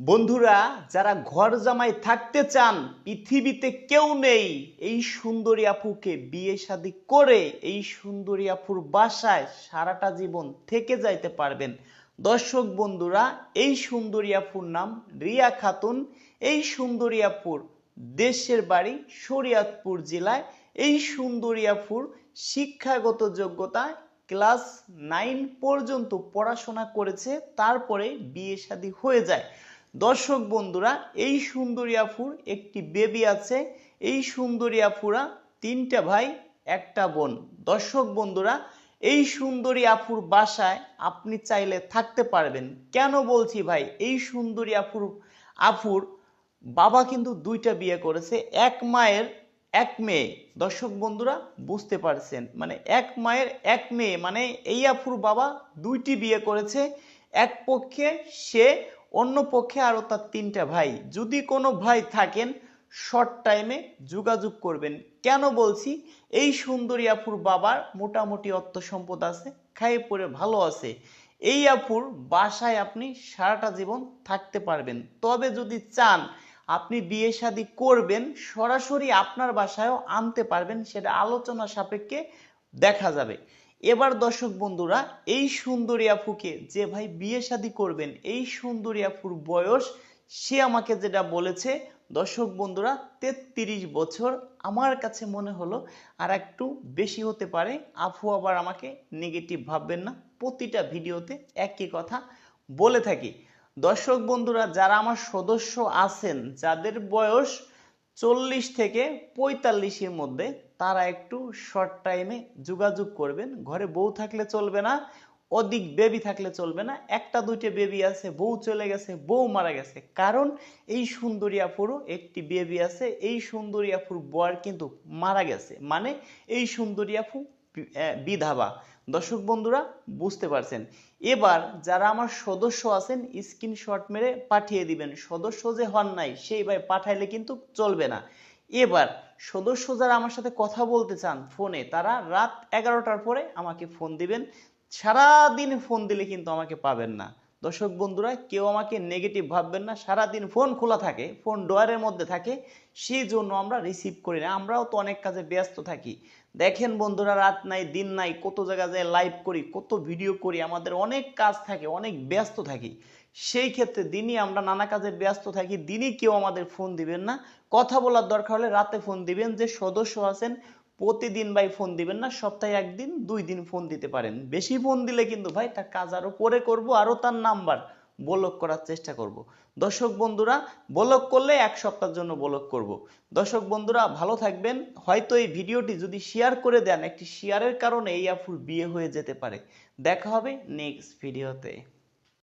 বন্ধুরা, যারা ঘর জামাই থাকতে চান, পৃথিবীতে কেউ নেই। এই সুন্দরী আপুকে বিয়ে শাদী করে এই সুন্দরী আপুর বাসায় সারাটা জীবন থেকে যাইতে পারবেন। দর্শক বন্ধুরা, এই সুন্দরী আপুর নাম রিয়া খাতুন। এই সুন্দরী আপুর দেশের বাড়ি শরিয়াতপুর জেলায়। এই সুন্দরী আপুর শিক্ষাগত যোগ্যতা ক্লাস নাইন পর্যন্ত পড়াশোনা করেছে, তারপরে বিয়ে শাদী হয়ে যায়। দর্শক বন্ধুরা, এই সুন্দরী আফুর একটি বেবি আছে। এই সুন্দরী আফুরা তিনটা ভাই, একটা বোন। দর্শক বন্ধুরা, এই সুন্দরী আফুর বাসায় আপনি চাইলে থাকতে পারবেন। কেন বলছি ভাই, এই সুন্দরী আফুর আফুর বাবা কিন্তু দুইটা বিয়ে করেছে, এক মায়ের এক মেয়ে। দর্শক বন্ধুরা, বুঝতে পারছেন? মানে এক মায়ের এক মেয়ে মানে এই আফুর বাবা দুইটি বিয়ে করেছে। এক পক্ষে সে অন্য পক্ষে আরও তার তিনটা ভাই। যদি কোনো ভাই থাকেন শর্ট টাইমে যোগাযোগ করবেন। কেন বলছি? এই সুন্দরী আফুর বাবার মোটামুটি অর্থ সম্পদ আছে, খাইয়ে পরে ভালো আছে। এই আফুর বাসায় আপনি সারাটা জীবন থাকতে পারবেন। তবে যদি চান, আপনি বিয়ে শাদী করবেন, সরাসরি আপনার বাসায়ও আনতে পারবেন, সেটা আলোচনা সাপেক্ষে দেখা যাবে। এবার দর্শক বন্ধুরা, এই সুন্দরী আফুকে যে ভাই বিয়ে শাদী করবেন, এই সুন্দরী আফুর বয়স, সে আমাকে যেটা বলেছে, দর্শক বন্ধুরা, তেত্রিশ বছর আমার কাছে মনে হলো, আর একটু বেশি হতে পারে, আফু আবার আমাকে নেগেটিভ ভাববেন না, প্রতিটা ভিডিওতে একই কথা বলে থাকি। দর্শক বন্ধুরা, যারা আমার সদস্য আছেন, যাদের বয়স চল্লিশ থেকে পঁয়তাল্লিশের মধ্যে তারা একটু শর্ট টাইমে যোগাযোগ করবেন। ঘরে বউ থাকলে চলবে না, অধিক বেবি থাকলে চলবে না। একটা, দুইটা বেবি আছে, বউ চলে গেছে, বউ মারা গেছে। কারণ এই সুন্দরী আপুরও একটি বেবি আছে, এই সুন্দরী আপুর বর কিন্তু মারা গেছে। মানে এই সুন্দরী আপু বিধবা। দর্শক বন্ধুরা, বুঝতে পারছেন। এবার যারা আমার সদস্য আছেন স্ক্রিনশট মেরে পাঠিয়ে দিবেন। সদস্য যে হন নাই, সেই ভাই পাঠাইলে কিন্তু চলবে না। এবার সদস্য যারা আমার সাথে কথা বলতে চান ফোনে, তারা রাত এগারোটার পরে আমাকে ফোন দিবেন। সারাদিন ফোন দিলে কিন্তু আমাকে পাবেন না। দর্শক বন্ধুরা, কেউ আমাকে নেগেটিভ ভাববেন না। সারাদিন ফোন খোলা থাকে, ফোন ডোয়ারের মধ্যে থাকে, সেই জন্য আমরা রিসিভ করি না। আমরাও তো অনেক কাজে ব্যস্ত থাকি। দেখেন বন্ধুরা, রাত নাই, দিন নাই, কত জায়গায় যায় লাইভ করি, কত ভিডিও করি, আমাদের অনেক কাজ থাকে, অনেক ব্যস্ত থাকি। সেই ক্ষেত্রে দিনই আমরা নানা কাজে ব্যস্ত থাকি, দিনই কেউ আমাদের ফোন দিবেন না। কথা বলার দরকার হলে রাতে ফোন দিবেন, যে সদস্য আছেন, প্রতিদিন ভাই ফোন দিবেন না, সপ্তাহে একদিন, দুই দিন ফোন দিতে পারেন। বেশি ফোন দিলে কিন্তু ভাই তার কাজ আরও পরে করব, আরও তার নাম্বার ব্লক করার চেষ্টা করব। দর্শক বন্ধুরা, বলক করলে এক সপ্তাহের জন্য বলক করব। দর্শক বন্ধুরা, ভালো থাকবেন। হয়তো এই ভিডিওটি যদি শেয়ার করে দেন, একটি শেয়ারের কারণে এই আফুর বিয়ে হয়ে যেতে পারে। দেখা হবে নেক্সট ভিডিওতে